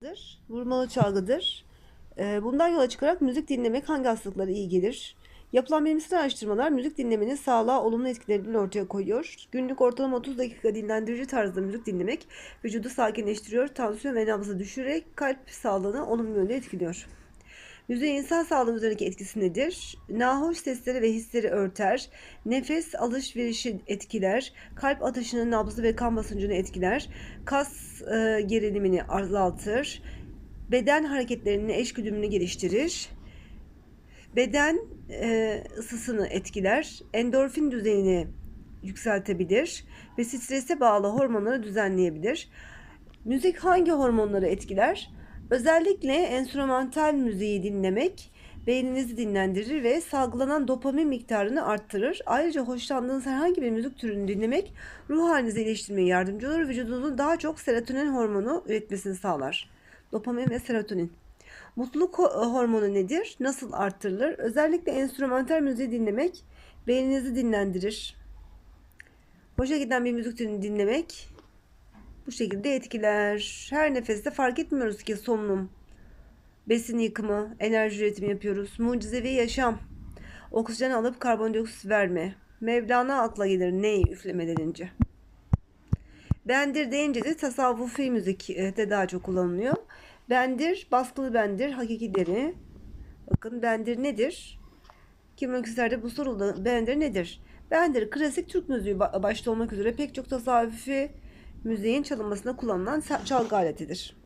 çalgıdır, vurmalı çalgıdır. Ee, Bundan yola çıkarak müzik dinlemek hangi hastalıklara iyi gelir? Yapılan bilimsel araştırmalar müzik dinlemenin sağlığa olumlu etkilerini ortaya koyuyor. Günlük ortalama 30 dakika dinlendirici tarzda müzik dinlemek vücudu sakinleştiriyor, tansiyon ve nabzı düşürerek kalp sağlığını olumlu yönde etkiliyor. Müziğin insan sağlığı üzerindeki etkisi nedir? Nahoş sesleri ve hisleri örter, nefes alışverişi etkiler, kalp atışını, nabzı ve kan basıncını etkiler, kas e, gerilimini azaltır, beden hareketlerini, eşgüdümünü geliştirir, beden e, ısısını etkiler, endorfin düzeyini yükseltebilir ve strese bağlı hormonları düzenleyebilir. Müzik hangi hormonları etkiler? Özellikle enstrümantal müziği dinlemek beyninizi dinlendirir ve salgılanan dopamin miktarını arttırır. Ayrıca hoşlandığınız herhangi bir müzik türünü dinlemek ruh halinizi iyileştirmeye yardımcı olur. Vücudunuzun daha çok serotonin hormonu üretmesini sağlar. Dopamin ve serotonin. Mutluluk ho- hormonu nedir? Nasıl arttırılır? Özellikle enstrümantal müziği dinlemek beyninizi dinlendirir. Hoşa giden bir müzik türünü dinlemek bu şekilde etkiler. Her nefeste fark etmiyoruz ki solunum, besin yıkımı, enerji üretimi yapıyoruz. Mucizevi yaşam, oksijen alıp karbondioksit verme. Mevlana akla gelir neyi üflemeden önce. Bendir deyince de tasavvufi müzik e, de daha çok kullanılıyor. Bendir, baskılı bendir, hakiki deri. Bakın bendir nedir? Kim öyküslerde bu soruldu. Bendir nedir? Bendir klasik Türk müziği ba- başta olmak üzere pek çok tasavvufi müziğin çalınmasında kullanılan çalgı aletidir.